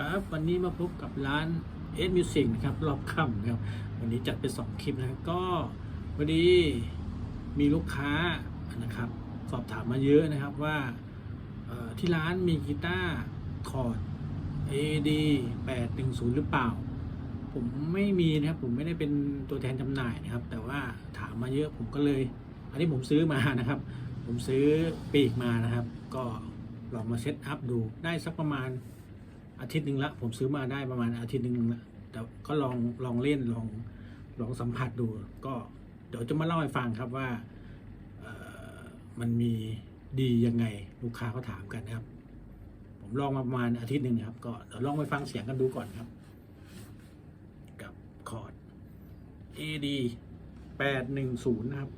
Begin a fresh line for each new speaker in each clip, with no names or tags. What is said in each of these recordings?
ครับวันนี้มาพบกับร้านเอสมิวสิกนะครับรอบค่ำนะครับ วันนี้จัดเป็นสองคลิปนะครับก็พอดีมีลูกค้านะครับ สอบถามมาเยอะนะครับว่าที่ร้านมีกีตาร์คอร์ด AD 810 หรือเปล่า ผมไม่มีนะครับผมไม่ได้เป็นตัวแทนจำหน่ายนะครับ แต่ว่าถามมาเยอะผมก็เลย อันนี้ผมซื้อมานะครับ ผมซื้อปีกมานะครับ ก็ลองมาเซตอัพดูได้สักประมาณ อาทิตย์หนึ่งละผมซื้อมาได้ประมาณอาทิตย์หนึ่งละแต่ก็ลองลองเล่นลองลองสัมผัสดู ก็เดี๋ยวจะมาเล่าให้ฟังครับว่ามันมีดียังไงลูกค้าเขาถามกันนะครับ ผมลองมาประมาณอาทิตย์หนึ่งครับ ก็เดี๋ยวลองไปฟังเสียงกันดูก่อนครับ กับคอร์ด AD 810นะครับ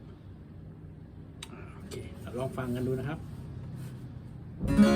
โอเคเดี๋ยวลองฟังกันดูนะครับ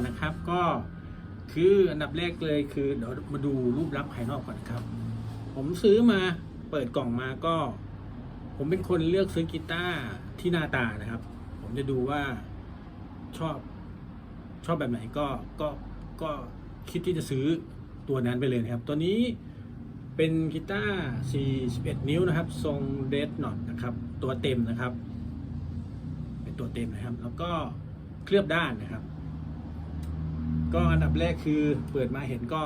อนนะครับ ก็คืออันดับแรกเลยคือเดี๋ยวมาดูรูปลักษณ์ภายนอกก่อนครับ ผมซื้อมาเปิดกล่องมาก็ ผมเป็นคนเลือกซื้อกีตาร์ที่หน้าตานะครับ ผมจะดูว่าชอบชอบแบบไหนก็ก็ก็คิดที่จะซื้อตัวนั้นไปเลยนะครับ ตัวนี้เป็นกีตาร์ 41 นิ้วนะครับ ทรงเดดนอตนะครับ ตัวเต็มนะครับ เป็นตัวเต็มนะครับ แล้วก็เคลือบด้านนะครับ ก็อันดับแรกคือเปิดมาเห็นก็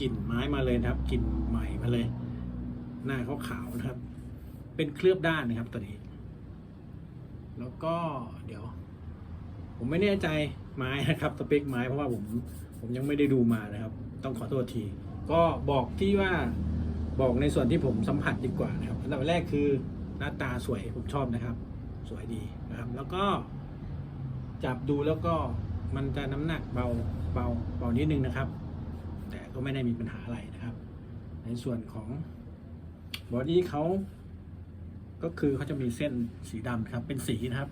กลิ่นไม้มาเลยนะครับกลิ่นใหม่มาเลย หน้าเขาขาวนะครับ เป็นเคลือบด้านนะครับตัวนี้ แล้วก็เดี๋ยว ผมไม่แน่ใจไม้นะครับสเปคไม้เพราะว่าผมผมยังไม่ได้ดูมานะครับ ต้องขอโทษที ก็บอกที่ว่าบอกในส่วนที่ผมสัมผัสดีกว่านะครับอันดับแรกคือหน้าตาสวยผมชอบนะครับ สวยดีนะครับ แล้วก็จับดูแล้วก็ มันจะน้ำหนักเบาเบาเบานิดนึงนะครับ แต่ก็ไม่ได้มีปัญหาอะไรนะครับ ในส่วนของบอดี้เขาก็คือเขาจะมีเส้นสีดำครับ เป็นสีนะครับ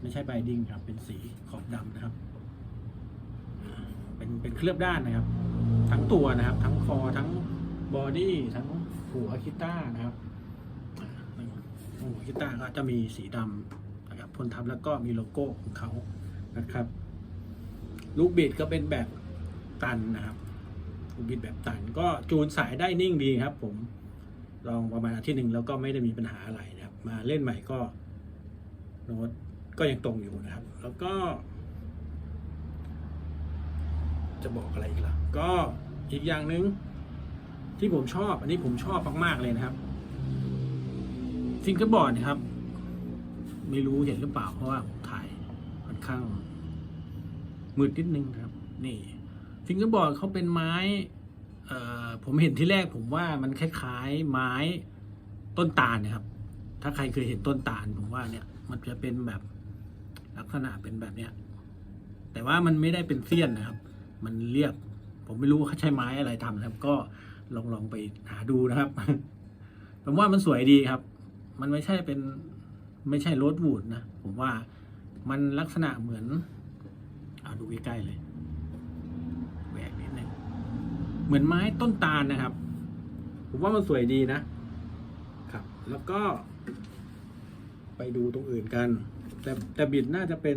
ไม่ใช่ไบดิ้งครับ เป็นสีขอบดำนะครับ เป็นเป็นเคลือบด้านนะครับ ทั้งตัวนะครับ ทั้งคอทั้งบอดี้ทั้งหัวกีตาร์นะครับหัวกีตาร์ก็จะมีสีดำนะครับพ่นทับแล้วก็มีโลโก้ของเขา นะครับ ลูกบิดก็เป็นแบบตันนะครับ ลูกบิดแบบตันก็จูนสายได้นิ่งดีครับ ผมลองประมาณอาทิตย์หนึ่งแล้วก็ไม่ได้มีปัญหาอะไรนะครับ มาเล่นใหม่ก็โน้ตก็ยังตรงอยู่นะครับ แล้วก็ จะบอกอะไรอีกล่ะ ก็อีกอย่างหนึ่งที่ผมชอบ อันนี้ผมชอบมากๆเลยนะครับฟิงเกอร์บอร์ดนะครับ ไม่รู้เห็นหรือเปล่าเพราะว่า ข้างมืดนิดนึงครับ นี่ฟิงเกอร์บอร์ดเขาเป็นไม้เอ่อผมเห็นที่แรกผมว่ามันคล้ายๆไม้ต้นตาลนะครับ ถ้าใครเคยเห็นต้นตาลผมว่าเนี่ย มันจะเป็นแบบลักษณะเป็นแบบเนี้ย แต่ว่ามันไม่ได้เป็นเสี้ยนนะครับ มันเรียบ ผมไม่รู้ว่าเขาใช้ไม้อะไรทำนะครับ ก็ลองลองไปหาดูนะครับ ผมว่ามันสวยดีครับ มันไม่ใช่เป็นไม่ใช่โรสวูดนะ ผมว่า มันลักษณะเหมือนเอาดูใกล้ๆเลยแหวกนิดนึงเหมือนไม้ต้นตาลนะครับ ผมว่ามันสวยดีนะครับ แล้วก็ ไปดูตรงอื่นกัน แต่แต่บิดน่าจะเป็น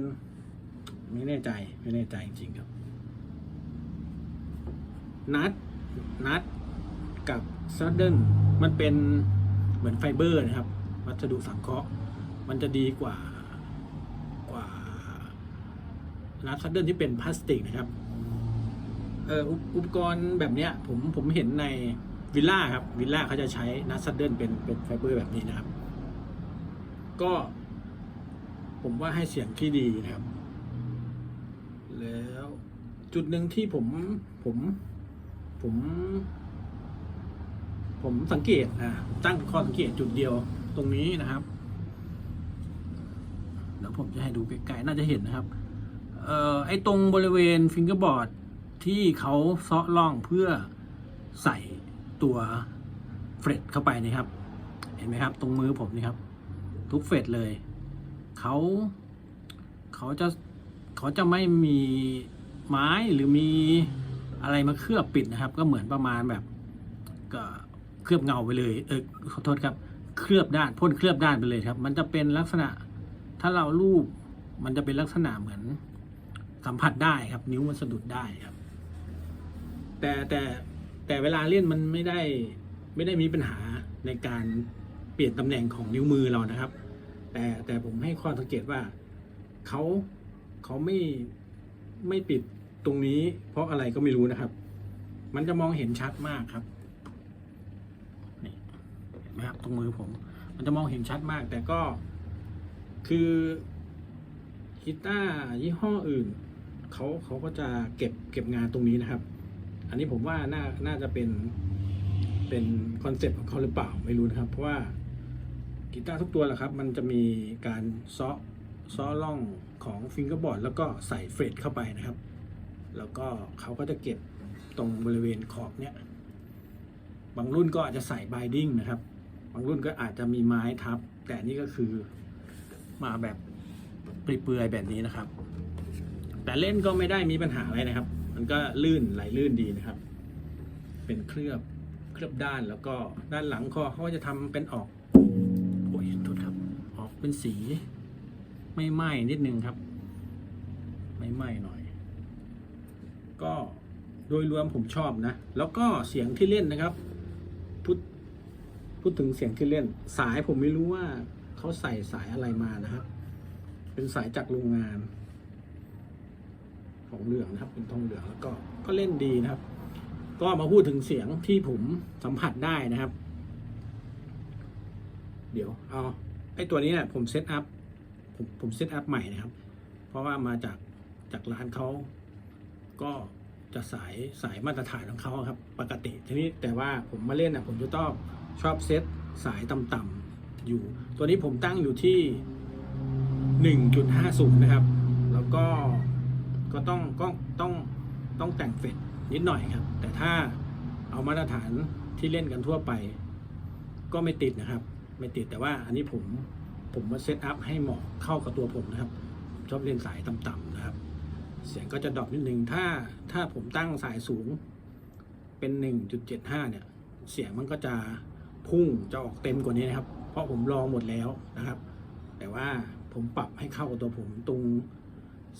ไม่แน่ใจ ไม่แน่ใจจริงๆครับ นัดนัดกับซัดเดิลมันเป็นเหมือนไฟเบอร์นะครับ วัสดุสังเคราะห์ มันจะดีกว่ากว่า นัดซัดเดิลที่เป็นพลาสติกนะครับเอออุปกรณ์แบบเนี้ยผมผมเห็นในวิลล่าครับวิลล่าเขาจะใช้นัดซัดเดิลเป็นเป็นไฟเบอร์แบบนี้นะครับ ก็ผมว่าให้เสียงที่ดีนะครับ แล้วจุดหนึ่งที่ผมผมผม ผมสังเกตอ่าตั้งข้อสังเกตจุดเดียวตรงนี้นะครับ เดี๋ยวผมจะให้ดูใกล้ๆน่าจะเห็นนะครับ เอ่อไอ้ตรงบริเวณฟิงเกอร์บอร์ดที่เขาเซาะล่องเพื่อใส่ตัวเฟรดเข้าไปนี่ครับ เห็นไหมครับ ตรงมือผมนี่ครับ ทุกเฟรดเลยเขาเขาจะเขาจะไม่มีไม้หรือมีอะไรมาเคลือบปิดนะครับ ก็เหมือนประมาณแบบก็เคลือบเงาไปเลยเออขอโทษครับเคลือบด้านพ่นเคลือบด้านไปเลยครับ มันจะเป็นลักษณะถ้าเราลูบมันจะเป็นลักษณะเหมือน สัมผัสได้ครับ นิ้วมันสะดุดได้ครับ แต่แต่แต่เวลาเล่นมันไม่ได้ไม่ได้มีปัญหาในการเปลี่ยนตำแหน่งของนิ้วมือเรานะครับ แต่แต่ผมให้ข้อสังเกตว่าเขาเขาไม่ไม่ปิดตรงนี้ เพราะอะไรก็ไม่รู้นะครับ มันจะมองเห็นชัดมากครับนี่เห็นไหมครับตรงมือผม มันจะมองเห็นชัดมาก แต่ก็คือกีตาร์ยี่ห้ออื่น เขาเขาก็จะเก็บเก็บงานตรงนี้นะครับ อันนี้ผมว่าน่าน่าจะเป็นเป็นคอนเซ็ปต์ของเขาหรือเปล่าไม่รู้นะครับ เพราะว่ากีตาร์ทุกตัวแหละครับ มันจะมีการซาะซาะล่องของฟิงเกอร์บอร์ดแล้วก็ใส่เฟรดเข้าไปนะครับ แล้วก็เขาก็จะเก็บตรงบริเวณขอบเนี้ยบางรุ่นก็อาจจะใส่ไบดิ้งนะครับ บางรุ่นก็อาจจะมีไม้ทับ แต่นี่ก็คือมาแบบเปลือยแบบนี้นะครับ แต่เล่นก็ไม่ได้มีปัญหาอะไรนะครับ มันก็ลื่นไหลลื่นดีนะครับ เป็นเคลือบเคลือบด้านแล้วก็ด้านหลังคอเขาจะทำเป็นออกโอ้ยโทษครับ ออกเป็นสี ไม่ไหม้นิดนึงครับ ไม่ไหม้หน่อย ก็โดยรวมผมชอบนะ แล้วก็เสียงที่เล่นนะครับ พูดพูดถึงเสียงที่เล่น สายผมไม่รู้ว่าเขาใส่สายอะไรมานะครับ เป็นสายจากโรงงาน ของเหลืองนะครับ เป็นทองเหลืองแล้วก็ก็เล่นดีนะครับ ก็มาพูดถึงเสียงที่ผมสัมผัสได้นะครับ เดี๋ยวเอาไอ้ตัวนี้เนี่ยผมเซตอัพผมผมเซตอัพใหม่นะครับ เพราะว่ามาจากจากร้านเขาก็จะสายสายมาตรฐานของเขาครับ ปกติทีนี้แต่ว่าผมมาเล่นอะผมจะต้องชอบเซตสายต่ำๆอยู่ ตัวนี้ผมตั้งอยู่ที่ 1.50 นะครับ แล้วก็ ก็ต้องก็ต้องต้องแต่งเฟดนิดหน่อยครับ แต่ถ้าเอามาตรฐานที่เล่นกันทั่วไป ก็ไม่ติดนะครับ ไม่ติดแต่ว่าอันนี้ผมผมมาเซตอัพให้เหมาะเข้ากับตัวผมนะครับ ชอบเล่นสายต่ำๆนะครับ เสียงก็จะดรอปนิดนึงถ้าถ้าผมตั้งสายสูงเป็น 1.75 เนี่ย เสียงมันก็จะพุ่งจะออกเต็มกว่านี้นะครับ เพราะผมลองหมดแล้วนะครับ แต่ว่าผมปรับให้เข้ากับตัวผมตรง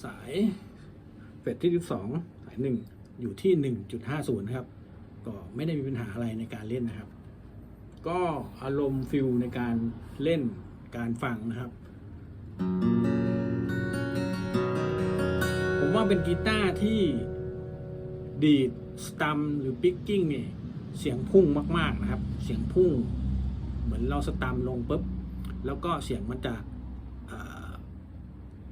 สาย เฟสที่12สาย1อยู่ที่ 1.50นะครับ ก็ไม่ได้มีปัญหาอะไรในการเล่นนะครับ ก็อารมณ์ฟิลในการเล่นการฟังนะครับ ผมว่าเป็นกีตาร์ที่ดีดสตัมหรือปิกกิ้งเนี่ยเสียงพุ่งมาก ๆนะครับ เสียงพุ่ง เหมือนเราสตัมลงปุ๊บ แล้วก็เสียงมันจะ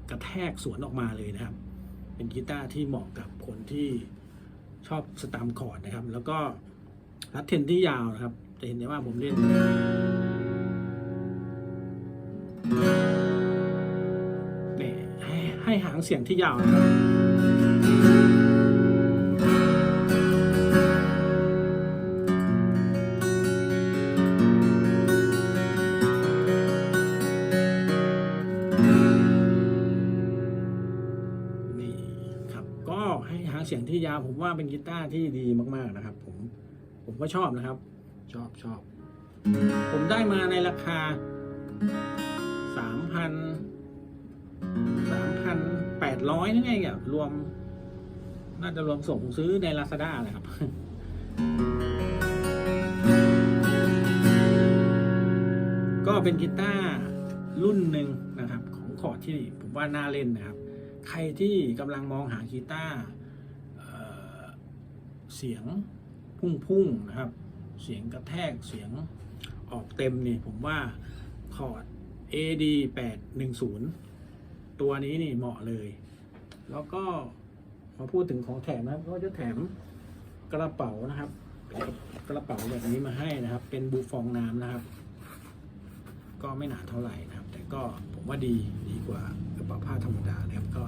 กระแทกสวนออกมาเลยนะครับ เป็นกีตาร์ที่เหมาะกับคนที่ชอบสตามคอร์ดนะครับ แล้วก็รัดเทนที่ยาวนะครับ จะเห็นได้ว่าผมเล่นเนี่ยให้หางเสียงที่ยาวนะครับางเสียงที่ยาวผมว่าเป็นกีตาร์ที่ดีมากๆนะครับ ผมผมก็ชอบนะครับ ชอบชอบ ผมได้มาในราคาสามพันสามพันแปดร้อยนั่นเองอะรวม น่าจะรวมส่งผมซื้อในลาซาด้าเลยครับก็เป็นกีตาร์รุ่นหนึ่งนะครับ ของคอร์ดที่ผมว่าน่าเล่นนะครับ ใครที่กำลังมองหากีตาร์เอ่อ เสียงพุ่งๆนะครับ เสียงกระแทกเสียงออกเต็มนี่ผมว่าคอร์ด AD 810 ตัวนี้นี่เหมาะเลย แล้วก็มาพูดถึงของแถมนะครับก็จะแถมกระเป๋านะครับ กระเป๋าแบบนี้มาให้นะครับ เป็นบูฟองน้ำนะครับ ก็ไม่หนาเท่าไหร่นะครับ แต่ก็ผมว่าดีดีกว่ากระเป๋าผ้าธรรมดานะครับ ก็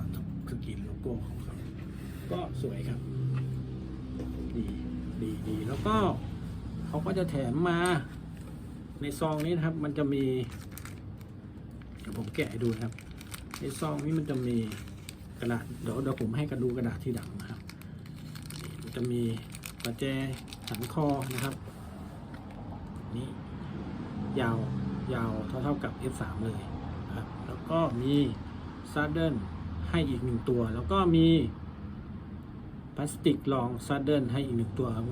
สกรีนโลโก้ของเขาก็สวยครับ ดีดีดีแล้วก็เขาก็จะแถมมาในซองนี้นะครับ มันจะมี เดี๋ยวผมแกะให้ดูนะครับ ในซองนี้มันจะมีกระดาษเดี๋ยวเดี๋ยวผมให้กันดูกระดาษที่ดังนะครับมันจะมีประแจสันคอนะครับ นี่ยาวยาวเท่าเท่ากับ F3 เลยครับแล้วก็มีซาร์เดนให้อีกหนึ่งตัว แล้วก็มี พลาสติกรองซาร์เดนให้อีกหนึ่งตัวครับ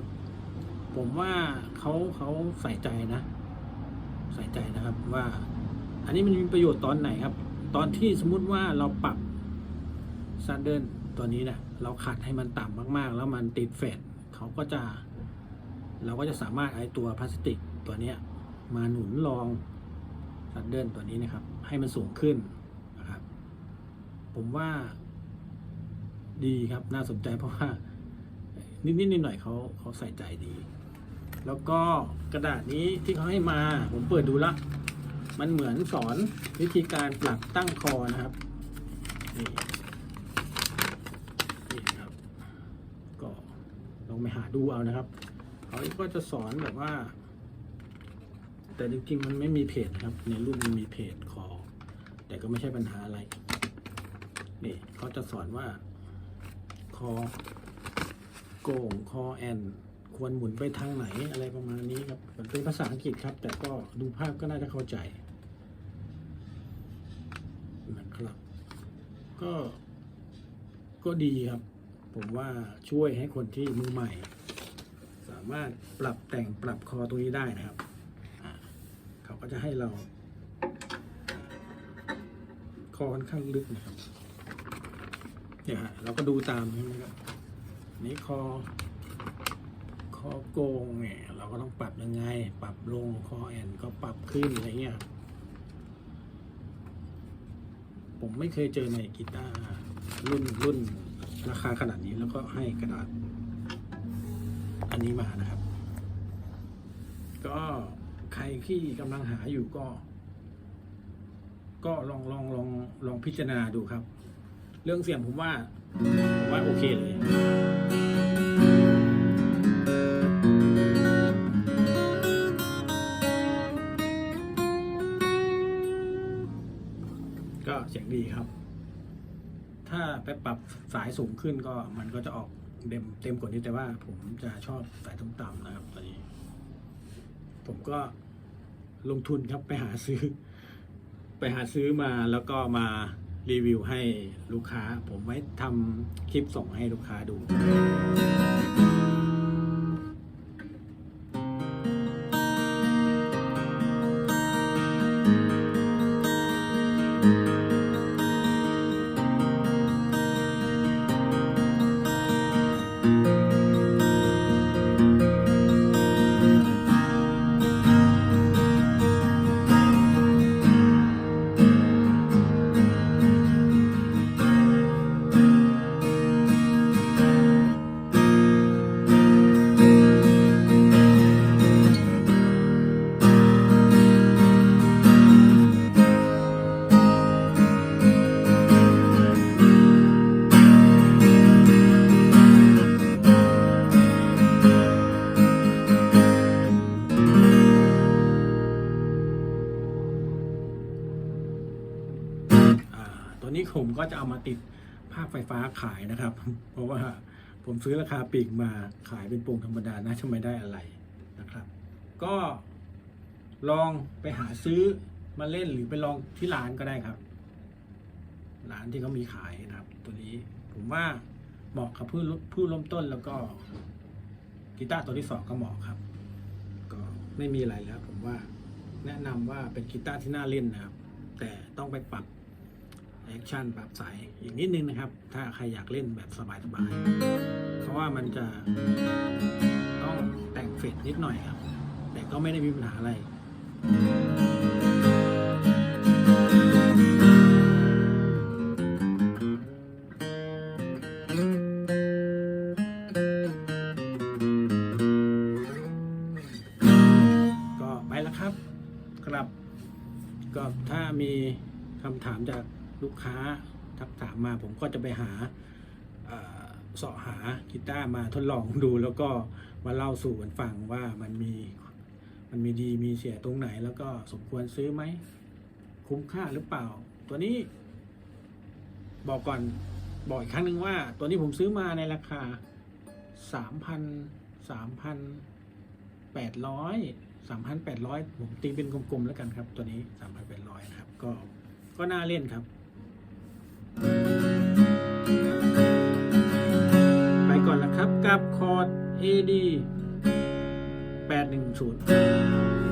ผมว่าเขาเขาใส่ใจนะ ใส่ใจนะครับว่า อันนี้มันมีประโยชน์ตอนไหนครับ ตอนที่สมมุติว่าเราปรับซาร์เดนตัวนี้นะเราขัดให้มันต่ำมากๆ แล้วมันติดเฟดเขาก็จะ เราก็จะสามารถไอตัวพลาสติกตัวเนี้ยมาหนุนรองซัดเดิลตัวนี้นะครับ ให้มันสูงขึ้นนะครับ ผมว่า ดีครับน่าสนใจเพราะว่า นิดๆหน่อยๆเขาเขาใส่ใจดี แล้วก็กระดาษนี้ที่เขาให้มาผมเปิดดูล้วมันเหมือนสอนวิธีการปรับตั้งคอนะครับนี่นี่ครับก็ลองไปหาดูเอานะครับเขาก็จะสอนแบบว่า แต่จริงๆมันไม่มีเพจนะครับ ในรุ่นมันมีเพจคอ แต่ก็ไม่ใช่ปัญหาอะไรนี่เขาจะสอนว่า คอ โก่งคอแอนควรหมุนไปทางไหนอะไรประมาณนี้ครับมันเป็นภาษาอังกฤษครับ แต่ก็ดูภาพก็น่าจะเข้าใจนะครับ ก็ก็ดีครับ ผมว่าช่วยให้คนที่มือใหม่ สามารถปรับแต่งปรับคอตรงนี้ได้นะครับ เขาก็จะให้เรา คอค่อนข้างลึกนะครับ เนี่ยฮะเราก็ดูตามใช่ไหมครับนี่คอคอโกงเนี่ยเราก็ต้องปรับยังไง ปรับลงคอแอนก็ปรับขึ้นอะไรเงี้ยผมไม่เคยเจอในกีตาร์รุ่นรุ่นราคาขนาดนี้แล้วก็ให้กระดาษ อันนี้มานะครับ ก็ใครที่กำลังหาอยู่ก็ ก็ลองลองลองลองพิจารณาดูครับ เรื่องเสียงผมว่าผมว่าโอเคเลยก็เสียงดีครับ ถ้าไปปรับสายสูงขึ้นก็มันก็จะออกเต็มเต็มกว่านี้แต่ว่าผมจะชอบสายต่ำๆนะครับตอนนี้ ผมก็ลงทุนครับไปหาซื้อ ไปหาซื้อมาแล้วก็มา รีวิวให้ลูกค้า ผมไว้ทำคลิปส่งให้ลูกค้าดู ก็จะเอามาติดภาคไฟฟ้าขายนะครับ เพราะว่าผมซื้อราคาปีกมาขายเป็นโปร่งธรรมดาน่าจะไม่ได้อะไรนะครับ ก็ลองไปหาซื้อมาเล่นหรือไปลองที่ร้านก็ได้ครับ ร้านที่เขามีขายนะครับ ตัวนี้ผมว่าเหมาะกับผู้ผู้เริ่มต้นแล้วก็กีตาร์ตัวที่สองก็เหมาะครับ ก็ไม่มีอะไรแล้ว ผมว่าแนะนำว่าเป็นกีตาร์ที่น่าเล่นนะครับ แต่ต้องไปปรับ แอคชั่นปรับสายอีกนิดนึงนะครับ ถ้าใครอยากเล่นแบบสบายๆ เพราะว่ามันจะต้องแต่งเฟดนิดหน่อยครับ แต่ก็ไม่ได้มีปัญหาอะไร ถามมาผมก็จะไปหาเสาะหากีตาร์มาทดลองดู แล้วก็มาเล่าสู่กันฟังว่ามันมีมันมีดีมีเสียตรงไหน แล้วก็สมควรซื้อไหม คุ้มค่าหรือเปล่า ตัวนี้ บอกก่อนบอกอีกครั้งหนึ่งว่า ตัวนี้ผมซื้อมาในราคาสามพันสามพันแปดร้อยสามพันแปดร้อยผมตีเป็นกลมๆแล้วกันครับ ตัวนี้สามพันแปดร้อยนะครับ ก็ก็น่าเล่นครับ ไปก่อนละครับกับคอร์ด AD 810